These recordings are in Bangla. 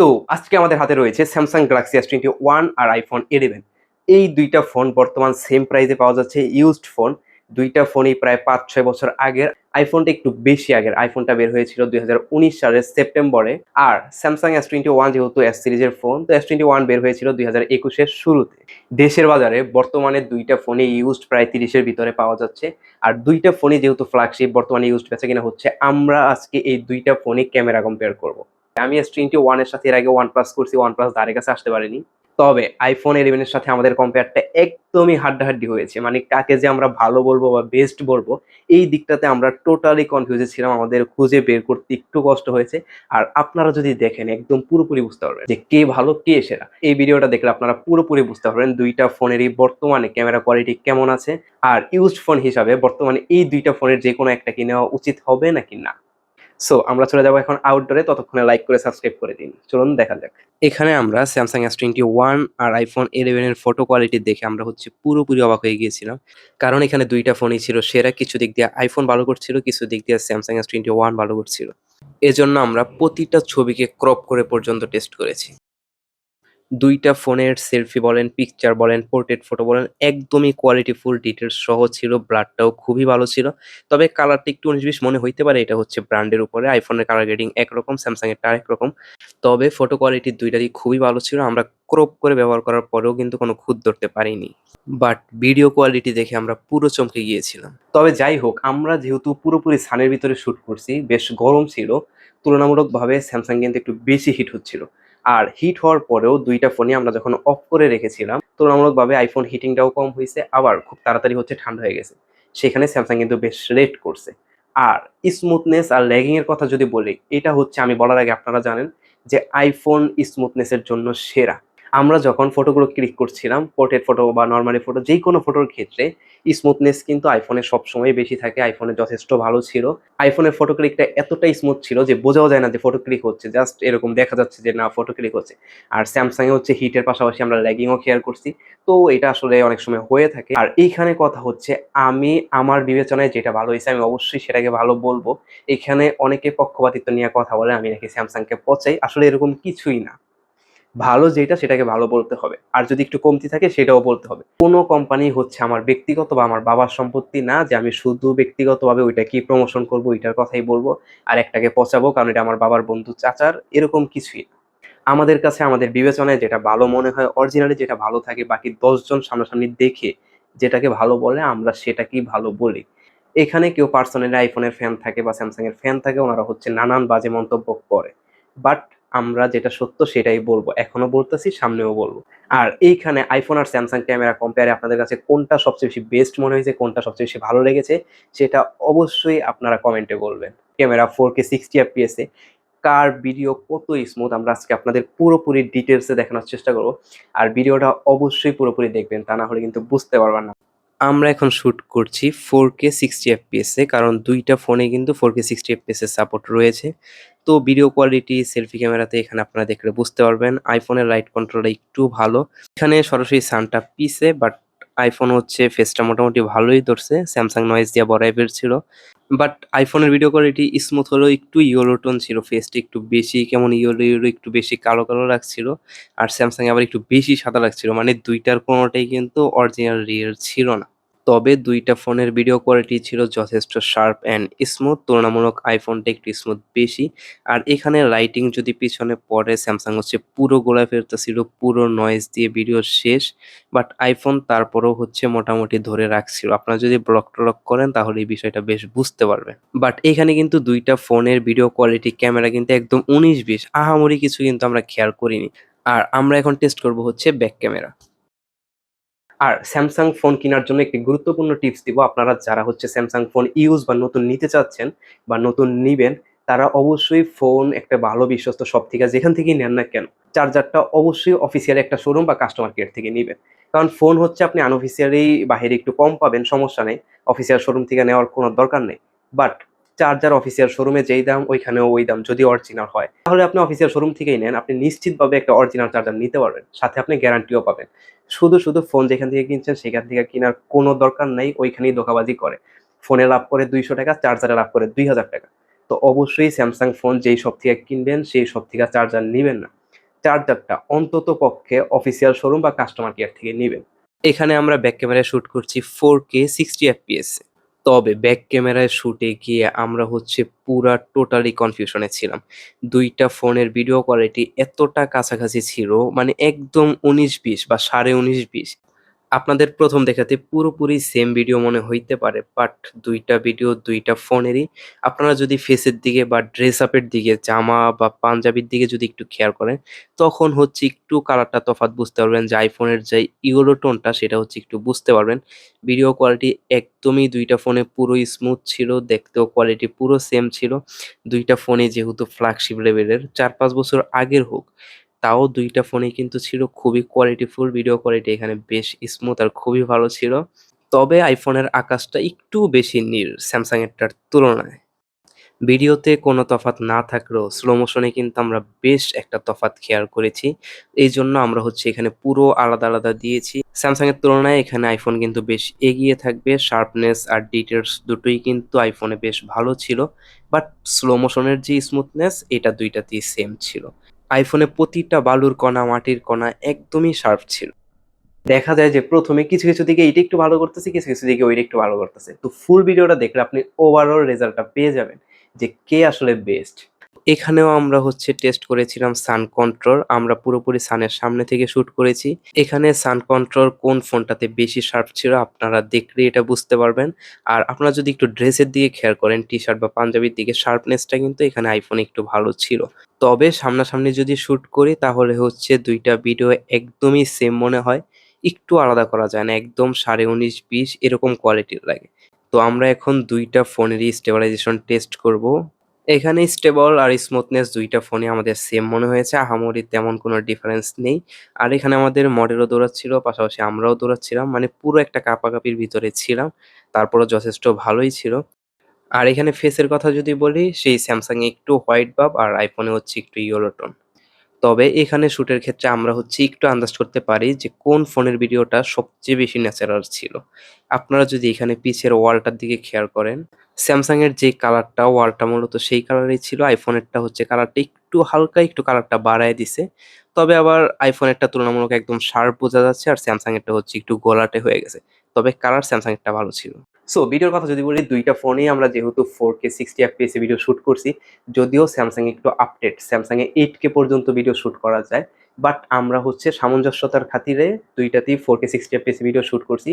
তো আজকে আমাদের হাতে রয়েছে Samsung Galaxy S twenty one আর আইফোন ইলেভেন এই দুইটা ফোন বর্তমান সেম প্রাইসে পাওয়া যাচ্ছে ইউজড ফোন দুইটা ফোনই প্রায় পাঁচ ছয় বছর আগের। আইফোনটা একটু বেশি আগের। আইফোনটা বের হয়েছিল দুই হাজার উনিশ সালের সেপ্টেম্বরে। আর স্যামসাং এস টোয়েন্টি ওয়ান যেহেতু এস সিরিজের ফোন তো এস টোয়েন্টি ওয়ান বের হয়েছিল দুই হাজার একুশের শুরুতে। দেশের বাজারে বর্তমানে দুইটা ফোনই ইউজড প্রায় তিরিশের ভিতরে পাওয়া যাচ্ছে। আর দুইটা ফোনই যেহেতু ফ্ল্যাগশিপ বর্তমানে ইউজড বেচা কিনা হচ্ছে, আমরা আজকে এই দুইটা ফোনই ক্যামেরা কম্পেয়ার করব। আমি এস টোয়েন্টি ওয়ানের সাথে এর আগে ওয়ান প্লাস করছি ওয়ান প্লাস দ্বারের কাছে আসতে পারিনি। তবে আইফোন ইলেভেনের সাথে আমাদের কম্পেয়ারটা একদমই হাড্ডাহাড্ডি হয়েছে। মানে কাকে যে আমরা ভালো বলব বা বেস্ট বলব, এই দিকটাতে আমরা টোটালি কনফিউজে ছিলাম। আমাদের খুঁজে বের করতে একটু কষ্ট হয়েছে। আর আপনারা যদি দেখেন, একদম পুরোপুরি বুঝতে পারবেন যে কে ভালো, কে সেরা। এই ভিডিওটা দেখলে আপনারা পুরোপুরি বুঝতে পারবেন দুইটা ফোনেরই বর্তমানে ক্যামেরা কোয়ালিটি কেমন আছে। আর ইউজড ফোন হিসাবে বর্তমানে এই দুইটা ফোনের যে কোনো একটা কি নেওয়া উচিত হবে নাকি না? সো আমরা চলে যাব এখন আউটডোরে ততক্ষণে লাইক করে সাবস্ক্রাইব করে দিন। চলুন, দেখা যাক। এখানে আমরা স্যামসাং এস টোয়েন্টি ওয়ান আর আইফোন ইলেভেনের ফটো কোয়ালিটি দেখে আমরা হচ্ছে পুরোপুরি অবাক হয়ে গিয়েছিলাম। কারণ এখানে দুইটা ফোনই ছিল, সেরা কিছু দিক দিয়ে আইফোন ভালো করছিল, কিছু দিক দিয়ে স্যামসাং এস টোয়েন্টি ওয়ান ভালো করছিল। এজন্য আমরা প্রতিটা ছবিকে ক্রপ করে পর্যন্ত টেস্ট করেছি। দুইটা ফোনের সেলফি বলেন পিকচার বলেন পোর্ট্রেট ফটো বলেন, একদমই কোয়ালিটিফুল ডিটেলস সহ ছিল ব্লাডটাও খুবই ভালো ছিল। তবে কালারটা একটু উনিশ বিশ মনে হইতে পারে, এটা হচ্ছে ব্র্যান্ডের উপরে। আইফোনের কালার গ্রেডিং একরকম স্যামসাং এর আরেক রকম তবে ফটো কোয়ালিটি দুইটারই খুবই ভালো ছিল, আমরা ক্রপ করে ব্যবহার করার পরেও কিন্তু কোনো খুঁত ধরতে পারিনি। বাট ভিডিও কোয়ালিটি দেখে আমরা পুরো চমকে গিয়েছিলাম। তবে যাই হোক, আমরা যেহেতু পুরোপুরি সানের ভিতরে শ্যুট করছি, বেশ গরম ছিল, তুলনামূলকভাবে স্যামসাং কিন্তু একটু বেশি হিট হচ্ছিল। আর হিট হওয়ার পরেও দুইটা ফোনই আমরা যখন অফ করে রেখেছিলাম, তুলনামূলকভাবে আইফোন হিটিংটাও কম হয়েছে, আবার খুব তাড়াতাড়ি হচ্ছে ঠান্ডা হয়ে গেছে। সেখানে স্যামসাং কিন্তু বেশ রেট করছে। আর স্মুথনেস আর ল্যাগিংয়ের কথা যদি বলি, এটা হচ্ছে আমি বলার আগে আপনারা জানেন যে আইফোন স্মুথনেসের জন্য সেরা। আমরা যখন ফটোগুলো ক্লিক করছিলাম পোর্ট্রেট ফটো বা নর্মালি ফটো যেই কোনো ফটোর ক্ষেত্রে স্মুথনেস কিন্তু আইফোনে সবসময় বেশি থাকে আইফোনে যথেষ্ট ভালো ছিল। আইফোনের ফটো ক্লিকটা এতটাই স্মুথ ছিল যে বোঝাও যায় না যে ফটো ক্লিক হচ্ছে জাস্ট এরকম দেখা যাচ্ছে যে না ফটো ক্লিক হচ্ছে। আর স্যামসাং এ হচ্ছে হিটের পাশাপাশি আমরা ল্যাগিংও খেয়াল করছি। তো এটা আসলে অনেক সময় হয়ে থাকে। আর এইখানে কথা হচ্ছে, আমি আমার বিবেচনায় যেটা ভালো হয়েছে, আমি অবশ্যই সেটাকে ভালো বলব। এখানে অনেকে পক্ষপাতিত্ব নিয়ে কথা বলে, আমি নাকি স্যামসাংকে পচাই। আসলে এরকম কিছুই না। ভালো যেটা সেটাকে ভালো বলতে হবে। আর যদি একটু কমতি থাকে সেটাও বলতে হবে। কোনো কোম্পানি হচ্ছে আমার ব্যক্তিগত বা আমার বাবার সম্পত্তি না যে আমি শুধু ব্যক্তিগতভাবে ওইটা কি প্রমোশন করব, ওইটার কথাই বলব আর একটাকে পচাবো কারণ এটা আমার বাবার বন্ধু চাচার এরকম কিছুই না। আমাদের কাছে আমাদের বিবেচনায় যেটা ভালো মনে হয় অরিজিনালি যেটা ভালো থাকে, বাকি দশজন সামনাসামনি দেখে যেটাকে ভালো বলে আমরা সেটাকেই ভালো বলি। এখানে কেউ পার্সোনালি আইফোনের ফ্যান থাকে বা স্যামসাং এর ফ্যান থাকে, ওনারা হচ্ছে নানান বাজে মন্তব্য করে। বাট আমরা যেটা সত্য সেটাই বলব। এখনও বলতেছি, সামনেও বলব। আর এইখানে আইফোন আর স্যামসাং ক্যামেরা কম্পেয়ারে আপনাদের কাছে কোনটা সবচেয়ে বেশি বেস্ট মনে হয়েছে, কোনটা সবচেয়ে বেশি ভালো লেগেছে, সেটা অবশ্যই আপনারা কমেন্টে বলবেন। ক্যামেরা ফোর কে সিক্সটি এফপিএসে কার ভিডিও কত স্মুথ আমরা আজকে আপনাদের পুরোপুরি ডিটেলসে দেখানোর চেষ্টা করব। আর ভিডিওটা অবশ্যই পুরোপুরি দেখবেন, তা না হলে কিন্তু বুঝতে পারবেন না। আমরা এখন শ্যুট করছি ফোর কে সিক্সটি এফপিএসে কারণ দুইটা ফোনে কিন্তু ফোর কে সিক্সটি এফপিএসের সাপোর্ট রয়েছে। তো ভিডিও কোয়ালিটি সেলফি ক্যামেরাতে এখানে আপনারা দেখলে বুঝতে পারবেন। আইফোনের লাইট কন্ট্রোলটা একটু ভালো। এখানে সরাসরি সানটা পিসে বাট আইফোন হচ্ছে ফেসটা মোটামুটি ভালোই ধরছে স্যামসাং নয়েজ দিয়ে বড়াই বেরছিল বাট আইফোনের ভিডিও কোয়ালিটি স্মুথ হলেও একটু ইয়েলো টোন ছিল ফেসটা একটু বেশি, কেমন ইয়েলো ইয়েলো একটু বেশি কালো কালো লাগছিল। আর স্যামসাং আবার একটু বেশি সাদা লাগছিল মানে দুইটার কোনোটাই কিন্তু অরিজিনাল রিয়েল ছিল না। তবে দুইটা ফোনের ভিডিও কোয়ালিটি ছিল যথেষ্ট শার্প অ্যান্ড স্মুথ তুলনামূলক আইফোনটা একটু স্মুথ বেশি। আর এখানে লাইটিং যদি পিছনে পড়ে স্যামসাং হচ্ছে পুরো গোলা ফেরতেছিল পুরো নয়েজ দিয়ে ভিডিও শেষ। বাট আইফোন তারপরেও হচ্ছে মোটামুটি ধরে রাখছিল। আপনারা যদি ব্লক টলক করেন, তাহলে এই বিষয়টা বেশ বুঝতে পারবেন। বাট এখানে কিন্তু দুইটা ফোনের ভিডিও কোয়ালিটি ক্যামেরা কিন্তু একদম উনিশ বিশ। আহামরি কিছু কিন্তু আমরা খেয়াল করিনি। আর আমরা এখন টেস্ট করব হচ্ছে ব্যাক ক্যামেরা আর স্যামসাং ফোন কেনার জন্য একটি গুরুত্বপূর্ণ টিপস দিব। আপনারা যারা হচ্ছে স্যামসাং ফোন ইউজ বা নতুন নিতে চাচ্ছেন বা নতুন নিবেন, তারা অবশ্যই ফোন একটা ভালো বিশ্বস্ত সব থেকে যেখান থেকেই নেন না কেন চার্জারটা অবশ্যই অফিসিয়াল একটা শোরুম বা কাস্টমার কেয়ার থেকে নেবেন। কারণ ফোন হচ্ছে আপনি আনঅফিসিয়ালি বাহিরে একটু কম পাবেন, সমস্যা নেই। অফিসিয়াল শোরুম থেকে নেওয়ার কোনো দরকার নেই। বাট চার্জার অফিসিয়াল শোরুমে যেই দাম, ওইখানেও ওই দাম যদি অরিজিনাল হয়, তাহলে আপনি অফিসিয়াল শোরুম থেকেই নেন। আপনি নিশ্চিতভাবে একটা অরিজিনাল চার্জার নিতে পারবেন। সাথে আপনি গ্যারান্টিও পাবেন। শুধু শুধু ফোন যেখান থেকে কিনছেন সেখান থেকে কেনার কোনো দরকার নাই, ওইখানেই ধোকাবাজি করে। ফোনে লাভ করে দুইশো টাকা চার্জারে লাভ করে দুই হাজার টাকা। তো অবশ্যই স্যামসাং ফোন যেই সব থেকে কিনবেন, সেই সব থেকে চার্জার নেবেন না। চার্জারটা অন্তত পক্ষে অফিসিয়াল শোরুম বা কাস্টমার কেয়ার থেকে নেবেন। এখানে আমরা ব্যাক ক্যামেরায় শ্যুট করছি ফোর কে সিক্সটি এফপিএস তবে ব্যাক ক্যামেরায় শুটে গিয়ে আমরা হচ্ছে পুরা টোটালি কনফিউশনে ছিলাম। দুইটা ফোনের ভিডিও কোয়ালিটি এতটা কাছাকাছি ছিল মানে একদম উনিশ বিশ বা সাড়ে উনিশ বিশ। আপনাদের প্রথম দেখাতে পুরোপুরি সেম ভিডিও মনে হইতে পারে বাট দুইটা ভিডিও দুইটা ফোনেরই আপনারা যদি ফেসের দিকে বা ড্রেস আপের দিকে, জামা বা পাঞ্জাবির দিকে যদি একটু খেয়াল করেন, তখন হচ্ছে একটু কালারটা তফাৎ বুঝতে পারবেন। যে আইফোনের যে ইউরো টোনটা সেটা হচ্ছে একটু বুঝতে পারবেন। ভিডিও কোয়ালিটি একদমই দুইটা ফোনে পুরো স্মুথ ছিল, দেখতেও কোয়ালিটি পুরো সেম ছিল। দুইটা ফোনে যেহেতু ফ্ল্যাগশিপ লেভেলের চার পাঁচ বছর আগের হোক তাও দুইটা ফোনেই কিন্তু ছিল খুবই কোয়ালিটিফুল ভিডিও কোয়ালিটি এখানে বেশ স্মুথ আর খুবই ভালো ছিল। তবে আইফোনের আকাশটা একটু বেশি নীল স্যামসাংয়েরটার তুলনায়। ভিডিওতে কোনো তফাৎ না থাকলেও স্লো মোশনে কিন্তু আমরা বেশ একটা তফাৎ খেয়াল করেছি। এই জন্য আমরা হচ্ছে এখানে পুরো আলাদা আলাদা দিয়েছি। স্যামসাংয়ের তুলনায় এখানে আইফোন কিন্তু বেশ এগিয়ে থাকবে। শার্পনেস আর ডিটেলস দুটোই কিন্তু আইফোনে বেশ ভালো ছিল। বাট স্লো মোশনের যে স্মুথনেস এটা দুইটাতেই সেম ছিল। আইফোনে প্রতিটা বালুর কণা, মাটির কণা একদমই শার্প ছিল। দেখা যায় যে প্রথমে কিছু কিছু দিকে এইটা একটু ভালো করতেছে, কিছু কিছু দিকে ওইটা একটু ভালো করতেছে। তো ফুল ভিডিওটা দেখলে আপনি ওভারঅল রেজাল্টটা পেয়ে যাবেন যে কে আসলে বেস্ট এখানেও আমরা হচ্ছে টেস্ট করেছিলাম সান কন্ট্রোল আমরা পুরোপুরি সানের সামনে থেকে শুট করেছি। এখানে সান কন্ট্রোল কোন ফোনটাতে বেশি শার্প ছিল আপনারা দেখলে এটা বুঝতে পারবেন। আর আপনারা যদি একটু ড্রেসের দিকে খেয়াল করেন টি শার্ট বা পাঞ্জাবির দিকে শার্পনেসটা কিন্তু এখানে আইফোন একটু ভালো ছিল। তবে সামনাসামনি যদি শ্যুট করি, তাহলে হচ্ছে দুইটা ভিডিও একদমই সেম মনে হয়। একটু আলাদা করা যায় না, একদম সাড়ে উনিশ, বিশ, এরকম কোয়ালিটির লাগে। তো আমরা এখন দুইটা ফোনেরই স্টেবিলাইজেশন টেস্ট করব। এখানে স্টেবল আর স্মুথনেস দুইটা ফোনে আমাদের সেম মনে হয়েছে। আহামরির তেমন কোনো ডিফারেন্স নেই। আর এখানে আমাদের মডেলও দৌড়াচ্ছিল, পাশাপাশি আমরাও দৌড়াচ্ছিলাম। মানে পুরো একটা কাপাকাপির ভিতরে ছিলাম। তারপরও যথেষ্ট ভালোই ছিল। আর এখানে ফেসের কথা যদি বলি, সেই স্যামসাং একটু হোয়াইট বাব আর আইফোনে হচ্ছে একটু ইয়েলো টোন তবে এখানে শুটের ক্ষেত্রে আমরা হচ্ছে একটু আন্দাজ করতে পারি যে কোন ফোনের ভিডিওটা সবচেয়ে বেশি ন্যাচারাল ছিল। আপনারা যদি এখানে পিছের ওয়ালটার দিকে খেয়াল করেন স্যামসাং এর যে কালারটা, ওয়ালটা মূলত সেই কালারই ছিল। আইফোনেরটা হচ্ছে কালারটা একটু হালকা, একটু কালারটা বাড়ায় দিছে। তবে আবার আইফোনেরটা তুলনামূলক একদম শার্প বোঝা যাচ্ছে আর স্যামসাং এরটা হচ্ছে একটু গোলাটে হয়ে গেছে। তবে কালার স্যামসাং এরটা ভালো ছিল। সো ভিডিওর কথা যদি বলি, দুইটা ফোনেই আমরা যেহেতু four K sixty FPS video shoot করছি, যদিও স্যামসাং একটু আপডেট স্যামসাং এ এইট কে পর্যন্ত ভিডিও শুট করা যায় বাট আমরা হচ্ছে সামঞ্জস্যতার খাতিরে দুইটাতেই four K sixty FPS video shoot করছি।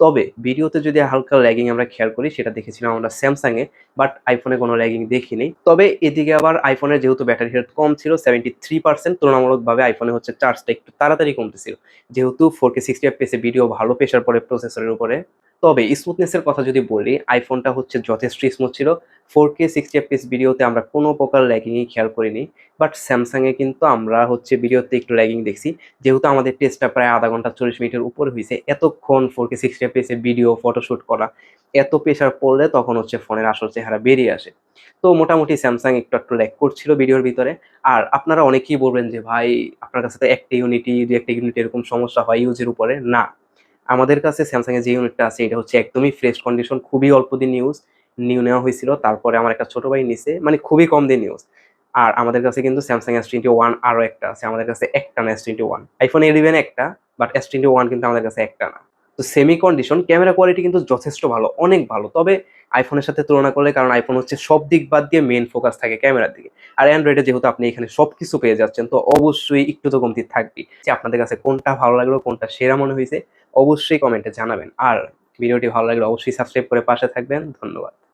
তবে ভিডিওতে যদি হালকা ল্যাগিং আমরা খেয়াল করি, সেটা দেখেছিলাম আমরা স্যামসাং এ বাট আইফোনে কোনো ল্যাগিং দেখিনি। তবে এদিকে আবার আইফোনের যেহেতু ব্যাটারি হেলথ কম ছিল সেভেন্টি থ্রি পার্সেন্ট তুলনামূলকভাবে আইফোনে হচ্ছে চার্জটা একটু তাড়াতাড়ি কমতেছিল। যেহেতু four K sixty FPS video ভালো প্রেশার পড়ে প্রসেসরের উপরে। তবে স্মুথনেসের কথা যদি বলি আইফোনটা হচ্ছে যথেষ্ট স্মুথ ছিল। ফোর কে সিক্সটি এফপিএস ভিডিওতে আমরা কোনো প্রকার ল্যাগিংই খেয়াল করিনি বাট স্যামসাংয়ে কিন্তু আমরা হচ্ছে ভিডিওতে একটু ল্যাগিং দেখছি। যেহেতু আমাদের টেস্টটা প্রায় আধা ঘণ্টা চল্লিশ মিনিটের উপর হয়েছে এতক্ষণ four K sixty FPS video photoshoot করা, এত প্রেশার পড়লে তখন হচ্ছে ফোনের আসল চেহারা বেরিয়ে আসে। তো মোটামুটি স্যামসাং একটু একটু ল্যাগ করছিল ভিডিওর ভিতরে। আর আপনারা অনেকেই বলবেন যে, ভাই, আপনার কাছে তো একটা ইউনিটি দু একটা ইউনিট এরকম সমস্যা হয় ইউজের উপরে? না। আমাদের কাছে স্যামসাং এর যে ইউনিটটা আছে, এটা হচ্ছে একদমই ফ্রেশ কন্ডিশন খুবই অল্প দিন ইউজ নিউ নেওয়া হয়েছিল। তারপরে আমার একটা ছোট ভাই নিছে মানে খুবই কম দিন ইউজ আর আমাদের কাছে কিন্তু স্যামসাং এস টোয়েন্টি ওয়ান আরও একটা আছে, আমাদের কাছে একটা না S twenty one iPhone eleven একটা বাট এস টোয়েন্টি ওয়ান কিন্তু আমাদের কাছে একটা না। তো সেমি কন্ডিশন ক্যামেরা কোয়ালিটি কিন্তু যথেষ্ট ভালো, অনেক ভালো। তবে আইফোনের সাথে তুলনা করলে, কারণ আইফোন হচ্ছে সব দিক বাদ দিয়ে মেন ফোকাস থাকে ক্যামেরার দিকে। আর অ্যান্ড্রয়েডে যেহেতু আপনি এখানে সব কিছু পেয়ে যাচ্ছেন, তো অবশ্যই একটু তো কমতি থাকবেই। যে আপনাদের কাছে কোনটা ভালো লাগল, কোনটা সেরা মনে হয়েছে অবশ্যই কমেন্টে জানাবেন। আর ভিডিওটি ভালো লাগলে অবশ্যই সাবস্ক্রাইব করে পাশে থাকবেন। ধন্যবাদ।